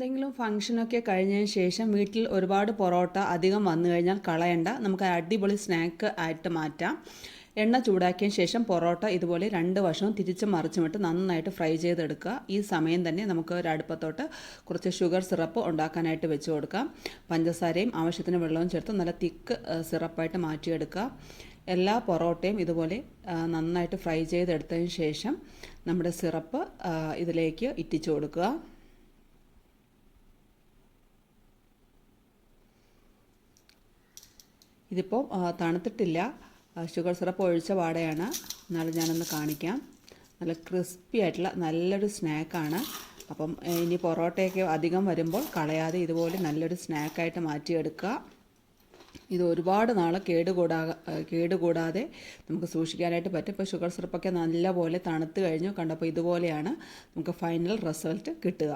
എന്തെങ്കിലും ഫംഗ്ഷനൊക്കെ കഴിഞ്ഞതിന് ശേഷം വീട്ടിൽ ഒരുപാട് പൊറോട്ട അധികം വന്നു കഴിഞ്ഞാൽ കളയണ്ട. നമുക്ക് അടിപൊളി സ്നാക്ക് ആയിട്ട് മാറ്റാം. എണ്ണ ചൂടാക്കിയ ശേഷം പൊറോട്ട ഇതുപോലെ രണ്ട് വശവും തിരിച്ച് മറിച്ചുമിട്ട് നന്നായിട്ട് ഫ്രൈ ചെയ്തെടുക്കുക. ഈ സമയം തന്നെ നമുക്ക് ഒരു അടുപ്പത്തോട്ട് കുറച്ച് ഷുഗർ സിറപ്പ് ഉണ്ടാക്കാനായിട്ട് വെച്ച് കൊടുക്കാം. പഞ്ചസാരയും ആവശ്യത്തിന് വെള്ളവും ചേർത്ത് നല്ല തിക്ക് സിറപ്പായിട്ട് മാറ്റിയെടുക്കുക. എല്ലാ പൊറോട്ടയും ഇതുപോലെ നന്നായിട്ട് ഫ്രൈ ചെയ്തെടുത്തതിന് ശേഷം നമ്മുടെ സിറപ്പ് ഇതിലേക്ക് ഇറ്റിച്ചു കൊടുക്കുക. ഇതിപ്പോൾ തണുത്തിട്ടില്ല. ഷുഗർ സിറപ്പ് ഒഴിച്ച പാടെയാണ് എന്നാലും ഞാനൊന്ന് കാണിക്കാം. നല്ല ക്രിസ്പി ആയിട്ടുള്ള നല്ലൊരു സ്നാക്കാണ്. അപ്പം ഇനി പൊറോട്ടയൊക്കെ അധികം വരുമ്പോൾ കളയാതെ ഇതുപോലെ നല്ലൊരു സ്നാക്കായിട്ട് മാറ്റിയെടുക്കുക. ഇത് ഒരുപാട് നാൾ കേടുകൂടാ കേടുകൂടാതെ നമുക്ക് സൂക്ഷിക്കാനായിട്ട് പറ്റും. ഇപ്പോൾ ഷുഗർ സിറപ്പൊക്കെ നല്ലപോലെ തണുത്ത് കഴിഞ്ഞു. കണ്ടപ്പോൾ ഇതുപോലെയാണ് നമുക്ക് ഫൈനൽ റിസൾട്ട് കിട്ടുക.